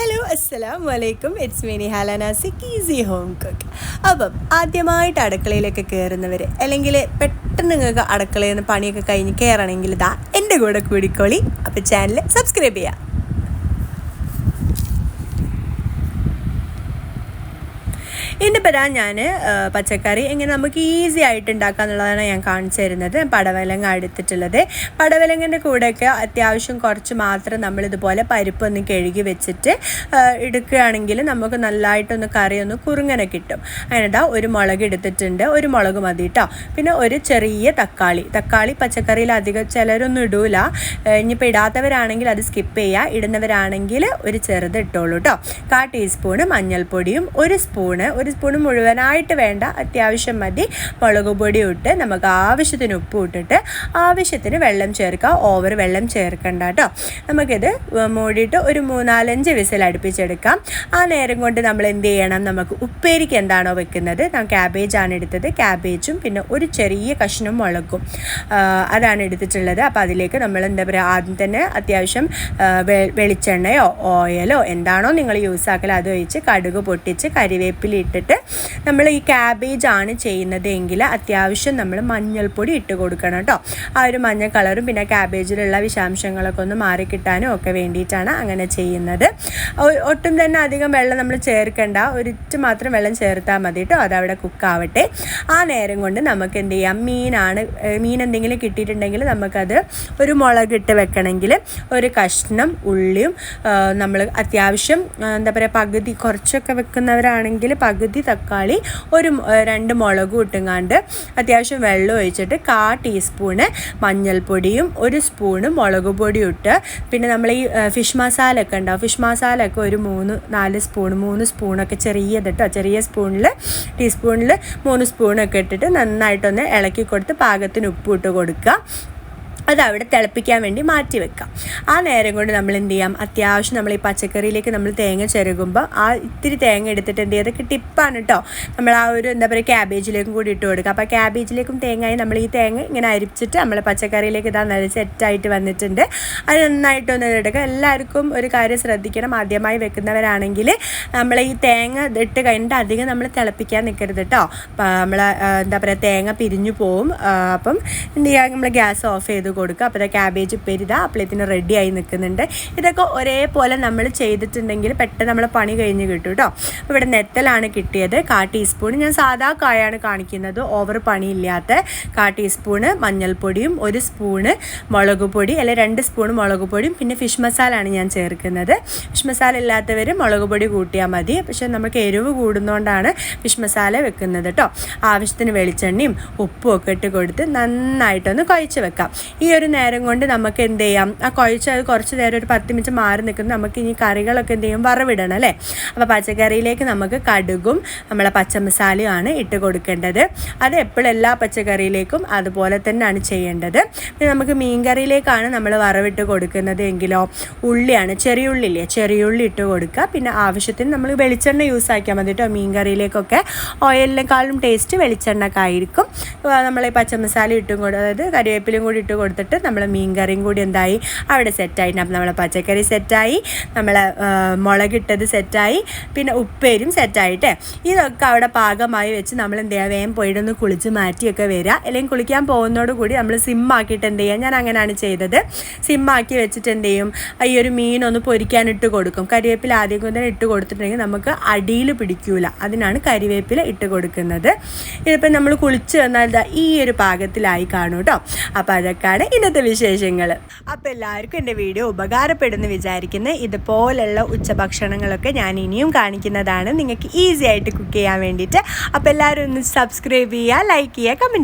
Hello അസ്സലാം വലൈക്കും it's മീനി ഹാലനാസിക് ഈസി ഹോം കുക്ക് അപ്പം ആദ്യമായിട്ട് അടുക്കളയിലൊക്കെ കയറുന്നവർ അല്ലെങ്കിൽ പെട്ടെന്ന് നിങ്ങൾക്ക് അടുക്കളയിൽ നിന്ന് പണിയൊക്കെ കഴിഞ്ഞ് കയറണമെങ്കിൽ ഇതാ എന്റെ കൂടെ കൂടിക്കോളി. അപ്പോൾ ചാനൽ സബ്സ്ക്രൈബ് ചെയ്യാം. ഇന്നിപ്പോൾ ഇതാ ഞാൻ പച്ചക്കറി എങ്ങനെ നമുക്ക് ഈസി ആയിട്ട് ഉണ്ടാക്കുക എന്നുള്ളതാണ് ഞാൻ കാണിച്ചു തരുന്നത്. പടവലങ്ങ എടുത്തിട്ടുള്ളത്. പടവലങ്ങന്റെ കൂടെയൊക്കെ അത്യാവശ്യം കുറച്ച് മാത്രം നമ്മളിതുപോലെ പരിപ്പൊന്ന് കഴുകി വെച്ചിട്ട് എടുക്കുകയാണെങ്കിൽ നമുക്ക് നല്ലതായിട്ടൊന്ന് കറി ഒന്ന് കുറുങ്ങനെ കിട്ടും. അതിനിതാ ഒരു മുളക് എടുത്തിട്ടുണ്ട്. ഒരു മുളക് മതി കേട്ടോ പിന്നെ ഒരു ചെറിയ തക്കാളി. തക്കാളി പച്ചക്കറിയിൽ അധികം ചിലരൊന്നും ഇടൂല. ഇനിയിപ്പോൾ ഇടാത്തവരാണെങ്കിൽ അത് സ്കിപ്പ് ചെയ്യുക ഇടുന്നവരാണെങ്കിൽ ഒരു ചെറുത് ഇട്ടോളൂ കേട്ടോ കാ ടീസ്പൂണ് മഞ്ഞൾപ്പൊടിയും ഒരു സ്പൂണ് ഒരു സ്പൂണ് മുഴുവനായിട്ട് വേണ്ട അത്യാവശ്യം മതി. മുളക് പൊടി ഇട്ട് നമുക്ക് ആവശ്യത്തിന് ഉപ്പ് ഇട്ടിട്ട് ആവശ്യത്തിന് വെള്ളം ചേർക്കുക. ഓവർ വെള്ളം ചേർക്കണ്ട കേട്ടോ. നമുക്കിത് മൂടിയിട്ട് ഒരു മൂന്നാലഞ്ച് വിസിൽ അടുപ്പിച്ചെടുക്കാം. ആ നേരം കൊണ്ട് നമ്മൾ എന്ത് ചെയ്യണം? നമുക്ക് ഉപ്പേരിക്ക് എന്താണോ വെക്കുന്നത്? ഞാൻ ക്യാബേജാണ് എടുത്തത്. ക്യാബേജും പിന്നെ ഒരു ചെറിയ കഷ്ണം മുളകും അതാണ് എടുത്തിട്ടുള്ളത്. അപ്പോൾ അതിലേക്ക് നമ്മൾ എന്താ പറയുക ആദ്യം തന്നെ അത്യാവശ്യം വെളിച്ചെണ്ണയോ ഓയിലോ എന്താണോ നിങ്ങൾ യൂസ് ആക്കൽ അത് ഒഴിച്ച് കടുക് പൊട്ടിച്ച് കറിവേപ്പില നമ്മൾ ഈ ക്യാബേജ് ആണ് ചെയ്യുന്നതെങ്കിൽ അത്യാവശ്യം നമ്മൾ മഞ്ഞൾപ്പൊടി ഇട്ട് കൊടുക്കണം കേട്ടോ ആ ഒരു മഞ്ഞ കളറും പിന്നെ ക്യാബേജിലുള്ള വിഷാംശങ്ങളൊക്കെ ഒന്ന് മാറിക്കിട്ടാനും ഒക്കെ വേണ്ടിയിട്ടാണ് അങ്ങനെ ചെയ്യുന്നത്. ഒട്ടും തന്നെ അധികം വെള്ളം നമ്മൾ ചേർക്കേണ്ട. ഒരിറ്റ് മാത്രം വെള്ളം ചേർത്താൽ മതി കേട്ടോ അതവിടെ കുക്കാവട്ടെ ആ നേരം കൊണ്ട് നമുക്ക് എന്ത് ചെയ്യാം? മീനാണ് മീൻ എന്തെങ്കിലും കിട്ടിയിട്ടുണ്ടെങ്കിൽ നമുക്കത് ഒരു മുളക് ഇട്ട് വെക്കണമെങ്കിൽ ഒരു കഷ്ണം ഉള്ളിയും നമ്മൾ അത്യാവശ്യം എന്താ പറയുക പകുതി കുറച്ചൊക്കെ വെക്കുന്നവരാണെങ്കിൽ പകുതി തക്കാളി ഒരു രണ്ട് മുളകും ഇട്ടുങ്ങാണ്ട് അത്യാവശ്യം വെള്ളം ഒഴിച്ചിട്ട് കാ ടീസ്പൂണ് മഞ്ഞൾപ്പൊടിയും ഒരു സ്പൂണ് മുളക് പൊടിയും ഇട്ട് പിന്നെ നമ്മൾ ഈ ഫിഷ് മസാല ഒക്കെ ഉണ്ടാവും. ഫിഷ് മസാല ഒക്കെ ഒരു മൂന്ന് നാല് സ്പൂൺ മൂന്ന് സ്പൂണൊക്കെ ചെറിയത് കേട്ടോ ചെറിയ സ്പൂണിൽ ടീസ്പൂണിൽ മൂന്ന് സ്പൂണൊക്കെ ഇട്ടിട്ട് നന്നായിട്ടൊന്ന് ഇളക്കി കൊടുത്ത് പാകത്തിന് ഉപ്പ് ഇട്ട് കൊടുക്കുക. അത് അവിടെ തിളപ്പിക്കാൻ വേണ്ടി മാറ്റി വെക്കാം. ആ നേരം കൊണ്ട് നമ്മൾ എന്ത് ചെയ്യാം? അത്യാവശ്യം നമ്മൾ ഈ പച്ചക്കറിയിലേക്ക് നമ്മൾ തേങ്ങ ചിരകുമ്പോൾ ആ ഇത്തിരി തേങ്ങ എടുത്തിട്ട് എന്ത് ചെയ്യുക അതൊക്കെ ടിപ്പാണ് കേട്ടോ നമ്മൾ ആ ഒരു എന്താ പറയുക ക്യാബേജിലേക്കും കൂടി ഇട്ട് കൊടുക്കുക. അപ്പോൾ ക്യാബേജിലേക്കും തേങ്ങയായി നമ്മൾ ഈ തേങ്ങ ഇങ്ങനെ അരിച്ചിട്ട് നമ്മൾ പച്ചക്കറിയിലേക്ക് ഇതാ നല്ല സെറ്റായിട്ട് വന്നിട്ടുണ്ട്. അത് നന്നായിട്ടൊന്ന് എടുക്കുക. എല്ലാവർക്കും ഒരു കാര്യം ശ്രദ്ധിക്കണം. ആദ്യമായി വെക്കുന്നവരാണെങ്കിൽ നമ്മൾ ഈ തേങ്ങ ഇട്ട് കഴിഞ്ഞിട്ട് അധികം നമ്മൾ തിളപ്പിക്കാൻ നിൽക്കരുത് കേട്ടോ നമ്മൾ എന്താ പറയുക തേങ്ങ പിരിഞ്ഞു പോവും. അപ്പം എന്ത് ചെയ്യുക നമ്മൾ ഗ്യാസ് ഓഫ് ചെയ്ത് കൊടുക്കുക. അപ്പോൾ ഇതാ ക്യാബേജ് പെരുത റെഡി ആയി നിൽക്കുന്നുണ്ട്. ഇതൊക്കെ ഒരേപോലെ നമ്മൾ ചെയ്തിട്ടുണ്ടെങ്കിൽ പെട്ടെന്ന് നമ്മൾ പണി കഴിഞ്ഞ് കിട്ടും കേട്ടോ ഇവിടെ നെത്തലാണ് കിട്ടിയത്. കാ ടീസ്പൂൺ ഞാൻ സാധാ കായാണ് കാണിക്കുന്നത്. ഓവർ പണിയില്ലാത്ത കാ ടീസ്പൂണ് മഞ്ഞൾപ്പൊടിയും ഒരു സ്പൂണ് മുളക് പൊടി അല്ലെ രണ്ട് സ്പൂൺ മുളക് പൊടിയും പിന്നെ ഫിഷ് മസാല ആണ് ഞാൻ ചേർക്കുന്നത്. ഫിഷ് മസാല ഇല്ലാത്തവർ മുളക് പൊടി കൂട്ടിയാൽ മതി. പക്ഷെ നമുക്ക് എരിവ് കൂടുന്നതുകൊണ്ടാണ് ഫിഷ് മസാല വെക്കുന്നത് കേട്ടോ ആവശ്യത്തിന് വെളിച്ചെണ്ണയും ഉപ്പും ഒക്കെ ഇട്ട് കൊടുത്ത് നന്നായിട്ടൊന്ന് കുഴച്ച് വെക്കാം. ഈ ഒരു നേരം കൊണ്ട് നമുക്ക് എന്ത് ചെയ്യാം? ആ കുഴച്ച് അത് കുറച്ച് നേരം ഒരു പത്ത് മിനിറ്റ് മാറി നിൽക്കുന്ന. നമുക്ക് ഇനി കറികളൊക്കെ എന്ത് ചെയ്യും? വറവിടണം അല്ലേ? അപ്പോൾ പച്ചക്കറിയിലേക്ക് നമുക്ക് കടുകും നമ്മളെ പച്ചമസാലയുമാണ് ഇട്ട് കൊടുക്കേണ്ടത്. അത് എപ്പോഴും എല്ലാ പച്ചക്കറിയിലേക്കും അതുപോലെ തന്നെയാണ് ചെയ്യേണ്ടത്. പിന്നെ നമുക്ക് മീൻകറിയിലേക്കാണ് നമ്മൾ വറവിട്ട് കൊടുക്കുന്നത് എങ്കിലോ? ഉള്ളിയാണ്. ചെറിയ ഉള്ളില്ലേ? ചെറിയ ഉള്ളി ഇട്ട് കൊടുക്കുക. പിന്നെ ആവശ്യത്തിന് നമ്മൾ വെളിച്ചെണ്ണ യൂസ് ആക്കിയാൽ മതി കേട്ടോ മീൻകറിയിലേക്കൊക്കെ. ഓയിലിനേക്കാളും ടേസ്റ്റ് വെളിച്ചെണ്ണക്കായിരിക്കും. നമ്മൾ ഈ പച്ചമസാല ഇട്ടും കൂടെ അതായത് കറിവേപ്പിലും കൂടി ഇട്ട് കൊടുത്തിട്ട് നമ്മൾ മീൻകറിയും കൂടി എന്തായി? അവിടെ സെറ്റായി. അപ്പം നമ്മളെ പച്ചക്കറി സെറ്റായി. നമ്മളെ മുളകിട്ടത് സെറ്റായി. പിന്നെ ഉപ്പേരും സെറ്റായിട്ടേ. ഇതൊക്കെ അവിടെ പാകമായി വെച്ച് നമ്മൾ എന്ത് ചെയ്യുക വേഗം പോയിട്ടൊന്ന് കുളിച്ച് മാറ്റിയൊക്കെ വരിക അല്ലെങ്കിൽ കുളിക്കാൻ പോകുന്നതോട് കൂടി നമ്മൾ സിമ്മാക്കിയിട്ട് എന്ത് ചെയ്യുക ഞാൻ അങ്ങനെയാണ് ചെയ്തത്. സിമ്മാക്കി വെച്ചിട്ട് എന്ത് ചെയ്യും? ഈ ഒരു മീനൊന്ന് പൊരിക്കാനിട്ട് കൊടുക്കും. കരിവേപ്പില ആദ്യം തന്നെ ഇട്ട് കൊടുത്തിട്ടുണ്ടെങ്കിൽ നമുക്ക് അടിയിൽ പിടിക്കൂല. അതിനാണ് കരിവേപ്പില ഇട്ട് കൊടുക്കുന്നത്. ഇതിപ്പോൾ നമ്മൾ കുളിച്ച് വന്നാൽ ഈ ഒരു പാകത്തിലായി കാണും കേട്ടോ. അപ്പോൾ അതൊക്കെയാണ് ഇന്നത്തെ വിശേഷങ്ങൾ അപ്പോൾ എല്ലാവർക്കും എന്റെ വീഡിയോ ഉപകാരപ്പെടുന്നു വിചാരിക്കുന്നത് ഇതുപോലുള്ള ഉച്ചഭക്ഷണങ്ങളൊക്കെ ഞാൻ ഇനിയും കാണിക്കുന്നതാണ്. നിങ്ങൾക്ക് ഈസി ആയിട്ട് കുക്ക് ചെയ്യാൻ വേണ്ടിയിട്ട്. അപ്പോൾ എല്ലാവരും ഒന്ന് സബ്സ്ക്രൈബ് ചെയ്യുക ലൈക്ക് ചെയ്യുക കമന്റ്